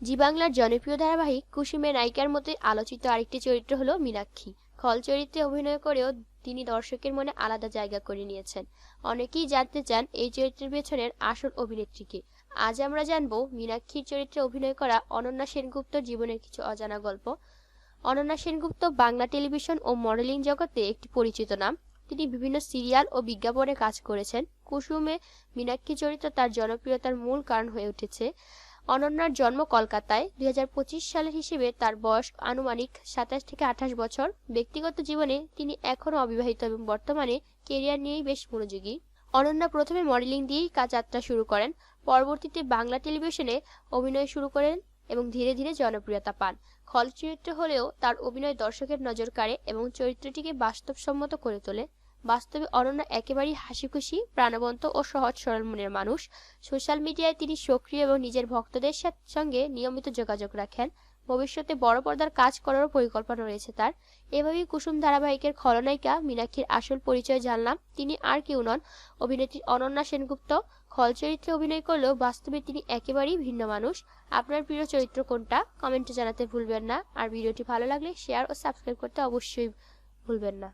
জি বাংলার জনপ্রিয় ধারাবাহিক কুসুমের নায়িকার মতোই আলোচিত আরেকটি চরিত্র হলো মীনাক্ষী। খল চরিত্রে অভিনয় করেও তিনি দর্শকের মনে আলাদা জায়গা করে নিয়েছেন। অনেকেই জানতে চান এই চরিত্রের পেছনের আসল অভিনেত্রীকে আজ আমরা জানব মীনাক্ষীর চরিত্রে অভিনয় করা অনন্যা সেনগুপ্তর জীবনের কিছু অজানা গল্প। অনন্যা সেনগুপ্ত বাংলা টেলিভিশন ও মডেলিং জগতে একটি পরিচিত নাম। তিনি বিভিন্ন সিরিয়াল ও বিজ্ঞাপনে কাজ করেছেন। কুসুমে মীনাক্ষী চরিত্র তার জনপ্রিয়তার মূল কারণ হয়ে উঠেছে। অনন্যার জন্ম কলকাতায়। দু হাজার পঁচিশ সালের হিসেবে তার বয়স আনুমানিক সাতাশ থেকে আঠাশ বছর। ব্যক্তিগত জীবনে তিনি এখনও অবিবাহিত এবং বর্তমানে কেরিয়ার নিয়েই বেশ মনোযোগী। অনন্যা প্রথমে মডেলিং দিয়েই কাজ যাত্রা শুরু করেন। পরবর্তীতে বাংলা টেলিভিশনে অভিনয় শুরু করেন এবং ধীরে ধীরে জনপ্রিয়তা পান। খল চরিত্র হলেও তার অভিনয় দর্শকের নজর কাড়ে এবং চরিত্রটিকে বাস্তবসম্মত করে তোলে। বাস্তবে অনন্যা একেবারেই হাসিখুশি, প্রাণবন্ত ও সহজ সরল মনের মানুষ। সোশ্যাল মিডিয়ায় তিনি সক্রিয় এবং নিজের ভক্তদের সঙ্গে নিয়মিত যোগাযোগ রাখেন। ভবিষ্যতে বড় পর্দার কাজ করারও পরিকল্পনা রয়েছে তার। এভাবেই কুসুম ধারাবাহিকের খলনায়িকা মীনাক্ষীর আসল পরিচয় জানলাম। তিনি আর কেউ নন, অভিনেত্রী অনন্যা সেনগুপ্ত। খল চরিত্রে অভিনয় করলেও বাস্তবে তিনি একেবারেই ভিন্ন মানুষ। আপনার প্রিয় চরিত্র কোনটা? কমেন্টে জানাতে ভুলবেন না। আর ভিডিওটি ভালো লাগলে শেয়ার ও সাবস্ক্রাইব করতে অবশ্যই ভুলবেন না।